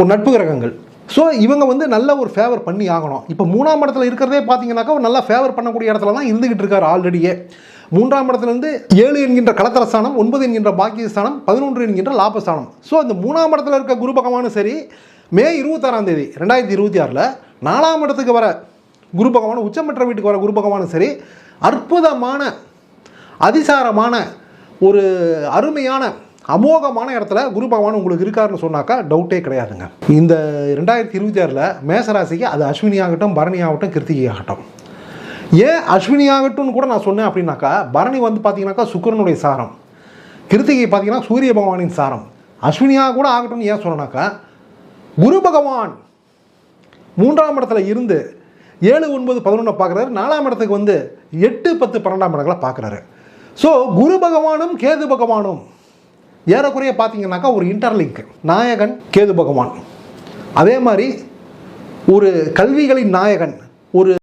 ஒரு நட்பு கிரகங்கள். ஸோ இவங்க வந்து நல்ல ஒரு ஃபேவர் பண்ணி ஆகணும். இப்போ மூணாம் இடத்துல இருக்கிறதே பார்த்தீங்கன்னாக்கா ஒரு நல்லா ஃபேவர் பண்ணக்கூடிய இடத்துல தான் இருந்துகிட்டு இருக்காரு ஆல்ரெடியே மூன்றாம் இடத்துலேருந்து ஏழு என்கின்ற கலத்தரஸ்தானம் ஒன்பது என்கின்ற பாக்கியஸ்தானம் பதினொன்று என்கின்ற லாபஸ்தானம் ஸோ அந்த மூணாம் இடத்துல இருக்க குரு பகவானும் சரி மே இருபத்தாறாம் தேதி ரெண்டாயிரத்தி இருபத்தி ஆறில் நாலாம் இடத்துக்கு வர குரு பகவானும் உச்சமற்ற வீட்டுக்கு வர குரு பகவானும் சரி அற்புதமான அதிசாரமான ஒரு அருமையான அமோகமான இடத்துல குரு பகவான் உங்களுக்கு இருக்காருன்னு சொன்னாக்கா டவுட்டே கிடையாதுங்க. இந்த ரெண்டாயிரத்தி இருபத்தி ஆறில் மேசராசிக்கு அது அஸ்வினி ஆகட்டும் பரணி ஆகட்டும் கிருத்திகை ஆகட்டும். ஏன் அஸ்வினி ஆகட்டும்னு கூட நான் சொன்னேன் அப்படின்னாக்கா பரணி வந்து பார்த்தீங்கன்னாக்கா சுக்கிரனுடைய சாரம். கிருத்திகை பார்த்தீங்கன்னா சூரிய பகவானின் சாரம். அஸ்வினியாக கூட ஆகட்டும்னு ஏன் சொன்னேனாக்கா குரு பகவான் மூன்றாம் இடத்துல இருந்து ஏழு ஒன்பது பதினொன்றை பார்க்குறாரு நாலாம் இடத்துக்கு வந்து எட்டு பத்து பன்னெண்டாம் இடங்களை பார்க்குறாரு ஸோ குரு பகவானும் கேது பகவானும் ஏறக்குறைய பார்த்தீங்கன்னாக்கா ஒரு இன்டர்லிங்க் நாயகன் கேது பகவான். அதே மாதிரி ஒரு கல்விகளின் நாயகன் ஒரு